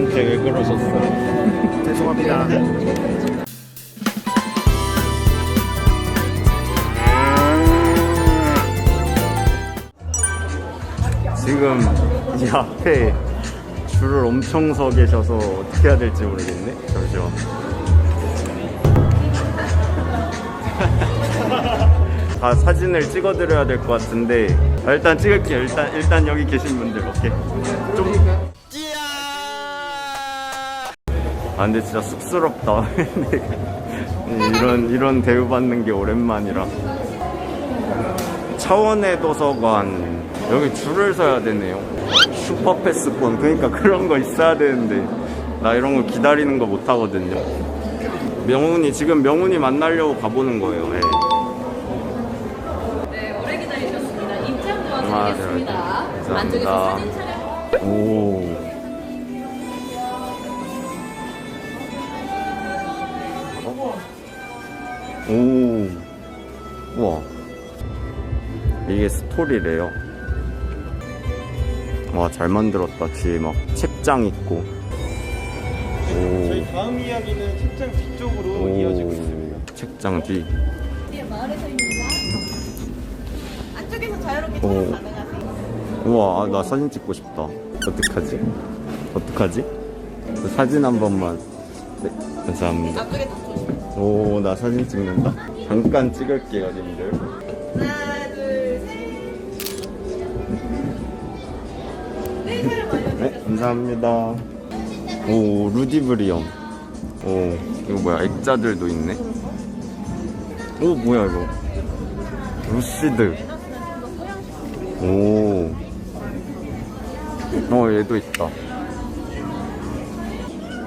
저한테 왜 그러셨어요? 죄송합니다. 지금 이 앞에 줄을 엄청 서 계셔서 어떻게 해야 될지 모르겠네. 잠시만. 다 사진을 찍어드려야 될 것 같은데 아, 일단 찍을게요. 일단 일단 여기 계신 분들 오케이. 좀. 아 근데 진짜 쑥스럽다. 이런 이런 대우 받는 게 오랜만이라. 차원의 도서관 여기 줄을 서야 되네요 슈퍼패스권 그러니까 그런 거 있어야 되는데 나 이런 거 기다리는 거 못 하거든요 명훈이 지금 명훈이 만나려고 가보는 거예요 네. 네, 오래 기다리셨습니다. 네, 감사합니다. 안쪽에서 사진 촬영. 오. 오. 우와. 이게 스토리래요. 와, 잘 만들었다. 뒤에 막 책장 있고. 저희 오. 다음 이야기는 책장 뒤쪽으로 이어지고 있습니다. 책장 뒤. 네, 마을에서입니다. 안쪽에서 자유롭게 오. 촬영 가능하세요. 우와, 아, 나 사진 찍고 싶다. 어떡하지? 어떡하지? 그 사진 한 번만. 네, 감사합니다. 앞쪽에 딱 조심. 오, 나 사진 찍는다. 잠깐 찍을게요, 님들. 하나, 둘, 셋. 네. 네, 감사합니다. 오, 루디브리엄. 오, 이거 뭐야, 액자들도 있네. 오, 뭐야, 이거. 루시드. 오. 어, 얘도 있다.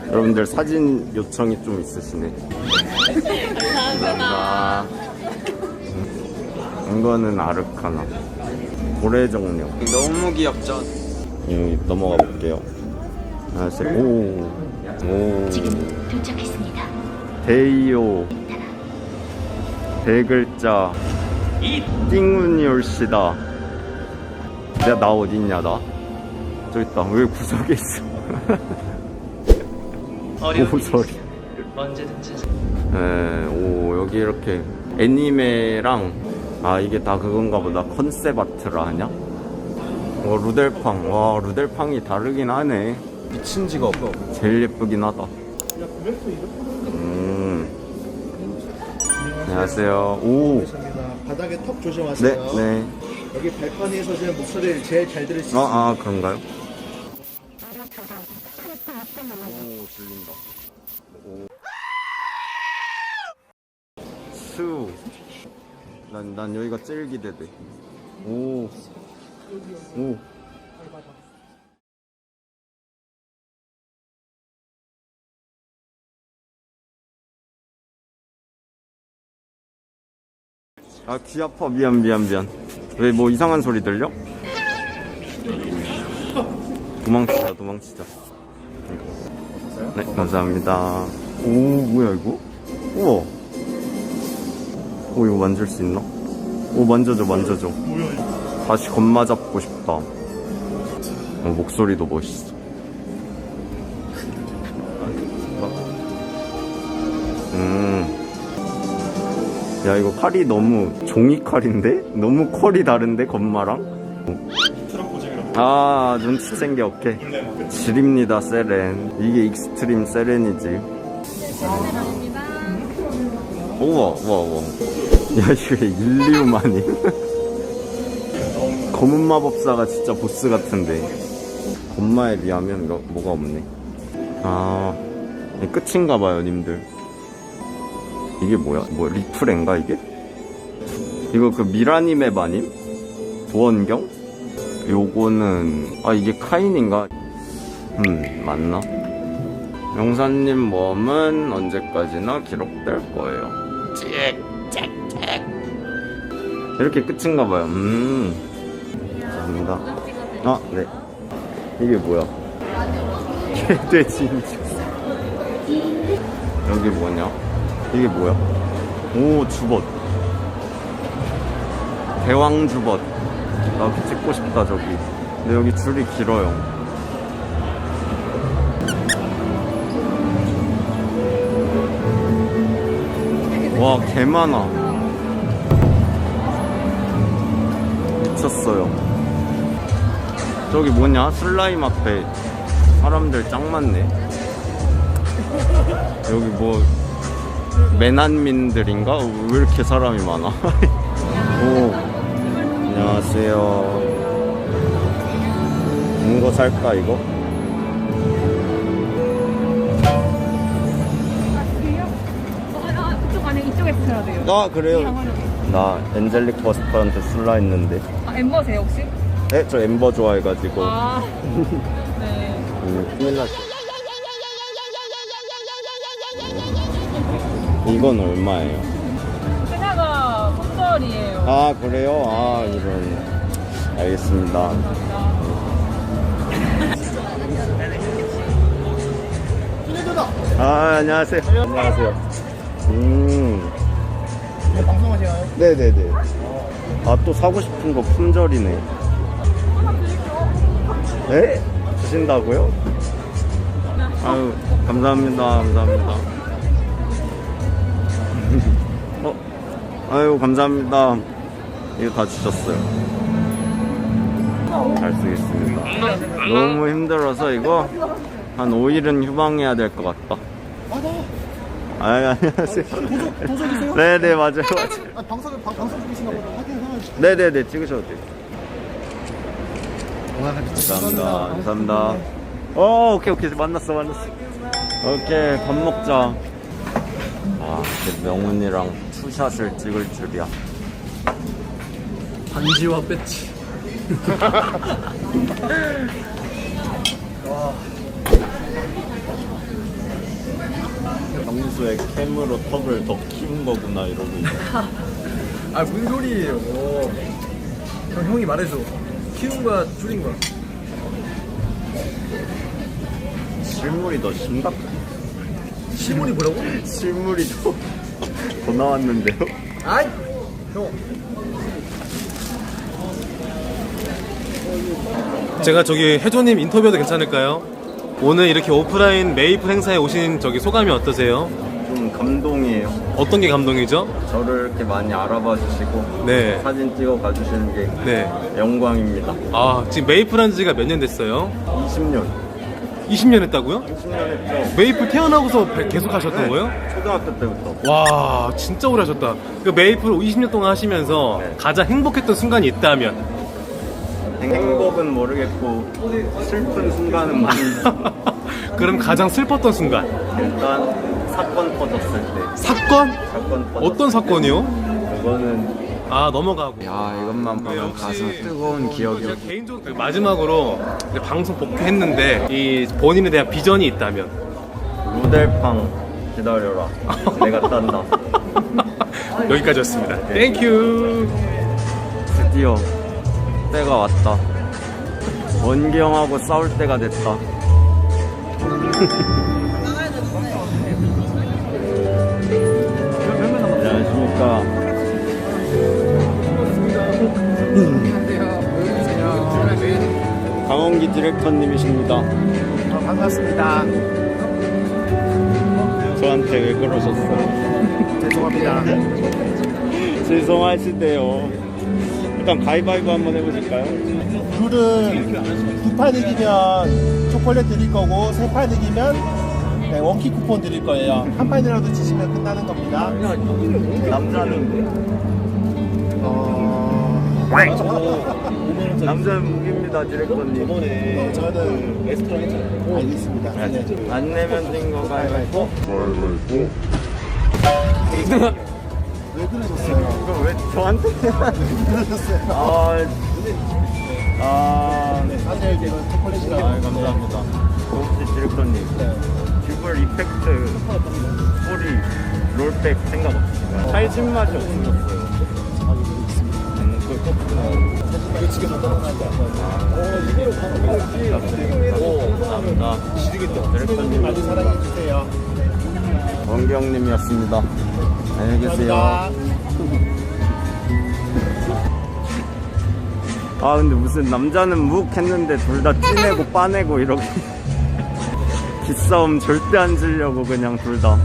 여러분들 사진 요청이 좀 있으시네. 감사합니다. 음, 이거는 아르카나. 고래정령. 너무 귀엽죠? 여기 넘어가 볼게요. 안녕하세요. 오. 오. 도착했습니다. 데이오. 대 글자. 띵운열시다. 내가 나 어딨냐, 나? 저기 있다. 왜 구석에 있어? 오, 소리. 언제든지 네, 오, 여기 이렇게 애니메랑, 아, 이게 다 그건가 보다. 컨셉 아트라 하냐? 어, 루델팡. 와, 루델팡이 다르긴 하네. 미친 직업. 제일 예쁘긴 하다. 음. 안녕하세요. 오. 바닥에 턱 네, 조심하세요. 네. 여기 발판에서 지금 목소리를 제일 잘 들을 수 아, 있습니다. 아, 그런가요? 오, 들린다. 오. 수. 난, 난 여기가 제일 기대돼. 오. 오. 아, 귀 아파. 미안, 미안, 미안. 왜 뭐 이상한 소리 들려? 도망치자, 도망치자. 네, 감사합니다. 오, 뭐야, 이거? 우와. 오, 이거 만질 수 있나? 오, 만져줘, 만져줘. 다시 겁마 잡고 싶다. 어, 목소리도 멋있어. 음. 야, 이거 칼이 너무 종이 칼인데? 너무 컬이 다른데, 건마랑? 아, 눈치챈 게 오케이. 질입니다, 세렌. 이게 익스트림 세렌이지. 우와, 우와, 우와. 야, 이게 일리우마니. 검은 마법사가 진짜 보스 같은데. 건마에 비하면 뭐, 뭐가 없네. 아, 이게 끝인가 봐요, 님들. 이게 뭐야? 뭐, 리플인가, 이게? 이거 그 미라님의 마님? 도원경? 요거는 아 이게 카인인가? 음 맞나? 영사님 모험은 언제까지나 기록될 거예요. 찍찍찍 이렇게 끝인가 봐요. 음. 감사합니다. 아, 네. 이게 뭐야? 개돼지인지. 여기 뭐냐? 이게 뭐야? 오, 주벗. 대왕 주벗. 나도 찍고 싶다, 저기. 근데 여기 줄이 길어요. 와, 개 많아. 미쳤어요. 저기 뭐냐? 슬라임 앞에 사람들 짱 많네. 여기 뭐 매난민들인가? 왜 이렇게 사람이 많아? 오, 안녕하세요. 이거 살까 이거? 아. 아 그래요? 나 엔젤릭 버스터한테 술라 했는데. 아, 엠버세요, 혹시? 네, 저 엠버 좋아해가지고. 아. 네. 음, 큰일 났어. 이건 얼마예요? 회사가 손절이에요. 아 그래요? 아 이런. 알겠습니다. 아 안녕하세요. 안녕하세요. 음. 방송하시나요? 네네네. 아 또 사고 싶은 거 품절이네. 네? 주신다고요? 아유 감사합니다 감사합니다. 어? 아유 감사합니다. 이거 다 주셨어요. 잘 쓰겠습니다. 너무 힘들어서 이거 한 5일은 휴방해야 될 것 같다. 아 안녕하세요. 도전이세요? 네네 맞아요 맞아요. 아, 방송 방, 방송 중이신가 보다. 확인해야지. 네네네 찍으셔도 돼요. 감사합니다. 감사합니다. 어 오케이 오케이 만났어 만났어. 오케이 밥 먹자. 아 이렇게 명훈이랑 투샷을 찍을 줄이야. 반지와 배지. 평소에 캠으로 턱을 더 키운 거구나 이러고. 아, 무슨 소리예요? 형, 형이 말해줘. 키운 거야, 줄인 거야? 실물이 더 심각. 시몬이 뭐라고? 실물이 더, 더 나왔는데요? 아이! 형. 제가 저기 해조님 인터뷰도 괜찮을까요? 오늘 이렇게 오프라인 메이플 행사에 오신 저기 소감이 어떠세요? 좀 감동이에요. 어떤 게 감동이죠? 저를 이렇게 많이 알아봐 주시고 네. 사진 찍어 가주시는 게 네. 영광입니다. 아, 지금 메이플 한 지가 몇 년 됐어요? 20년. 20년 했다고요? 20년 했죠. 메이플 태어나고서 계속 하셨던 거예요? 초등학교 때부터. 와, 진짜 오래 하셨다. 그 메이플 20년 동안 하시면서 네. 가장 행복했던 순간이 있다면? 행복은 모르겠고 슬픈 순간은 많이 있어. 그럼 가장 슬펐던 순간? 일단 사건 터졌을 때. 사건? 사건 터졌을 어떤 사건이요? 때. 그거는 아, 넘어가고. 야 이것만 보면 역시 가슴 뜨거운 기억이. 제가 개인적으로 그 마지막으로 이제 방송 복귀했는데 이 본인에 대한 비전이 있다면 루델팡 기다려라. 내가 딴다. 여기까지였습니다. 땡큐. 드디어 때가 왔다. 원경하고 싸울 때가 됐다. 안녕하십니까. 강원기 디렉터님이십니다. 반갑습니다. 저한테 왜 그러셨어요? 죄송합니다. 죄송하시대요. 일단 가위바위보 한번 해보실까요? 룰은 두판 이기면 초콜릿 드릴 거고 세 판 이기면 네, 원키 쿠폰 드릴 거예요. 한 판이라도 지시면 끝나는 겁니다. 남자는 어... 남자는 무기입니다, 디렉터님. 네, 저는 레스토랑 했잖아요. 알겠습니다. 네. 안 내면 된거 가위바위보. 왜 그러셨어요? 이거 왜 저한테? 왜 그러셨어요? 아, 아, 네, 사실 이건 초콜릿이라고. 아, 감사합니다. 혹시 디렉터님, 네. 듀블 이펙트 소리 롤백 생각 없으신가요? 찰진 맛이 없으셨어요. 음, 그거 꼭 이거 지금 갖다 놓으면 감사합니다. 지르겠다. 디렉터님, 많이 사랑해주세요. 원경님이었습니다. 안녕히 계세요. 아 근데 무슨 남자는 묵 했는데 둘 다 찌내고 빠내고 이렇게 기싸움 절대 안 지려고 그냥 둘 다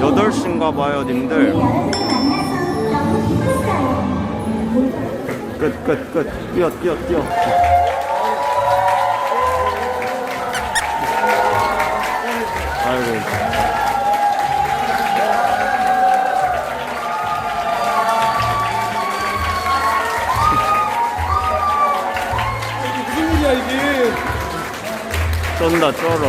8시인가 봐요, 님들. 끝, 끝, 끝. 뛰어, 뛰어, 뛰어. 아이고. 쩐다, 쩔어.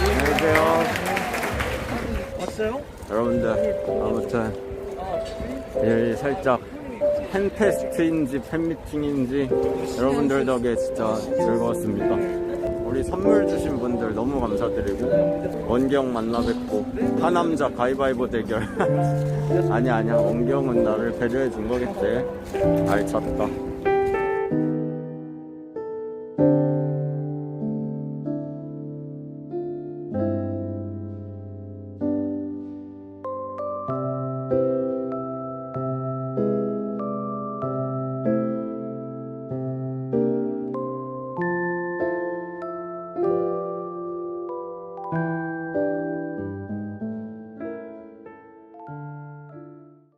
안녕하세요. 왔어요? 여러분들, 아무튼, 이 살짝 팬페스트인지 팬미팅인지 여러분들 덕에 진짜 즐거웠습니다. 우리 선물 주신 분들 너무 감사드리고 원경 만나 뵙고 하남자 가위바위보 대결. 아니 아니야. 원경은 나를 배려해 준 거겠지. 알찼다